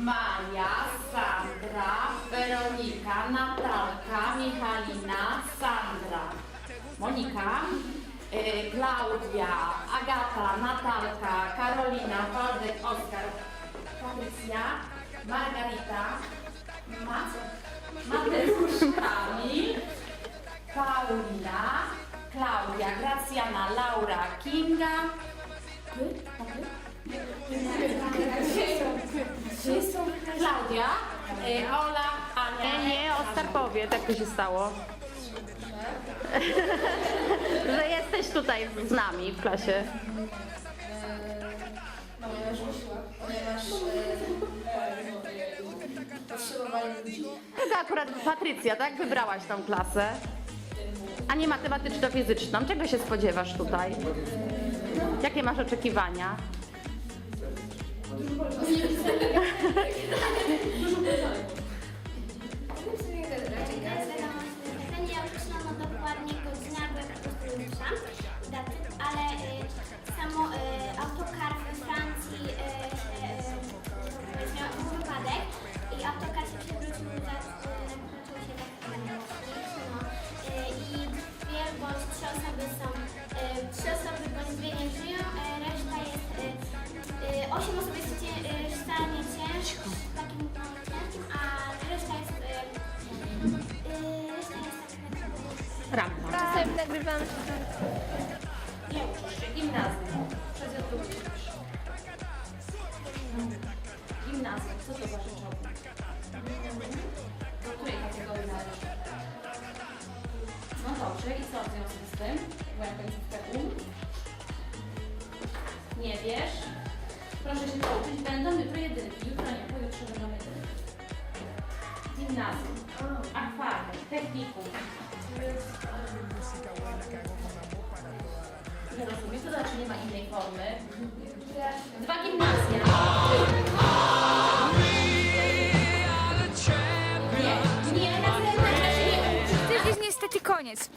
Maja, Sandra, Weronika, Natalka, Michalina, Sandra, Monika, y, Klaudia, Agata, Natalka, Karolina, Waldek, Oskar, Patrycja, Margarita, Mateusz, Kamil, Paulina, Klaudia, Gracjana, Laura, Kinga, Ty? Klaudia, y, Ola, Ania. Nie, nie, Oskar powie, jak to się stało. Że jesteś tutaj z nami w klasie. Ponieważ, ponieważ e, potrzebowali ludzi. To akurat Patrycja, tak? Wybrałaś tą klasę. A nie matematyczno-fizyczną. Czego się spodziewasz tutaj? Jakie masz oczekiwania? Спасибо. Ramka. Czasem nagrywam. Nie uczysz się, gimnazjum. Przez uczysz. Gimnazjum, co to za rzeczownik? Do której kategorii należy? No dobrze, i co w związku z tym? Byłem końcówkę um. Nie wiesz? Proszę się pouczyć, będą jutro jedynki. Jutro nie, pojutrze będą jedynki. Gimnazjum, akwarium, technikum. Rozumiem, to znaczy nie ma innej formy. Dwa gimnazja. Nie, nie, na na razie nie uczy. To jest niestety koniec.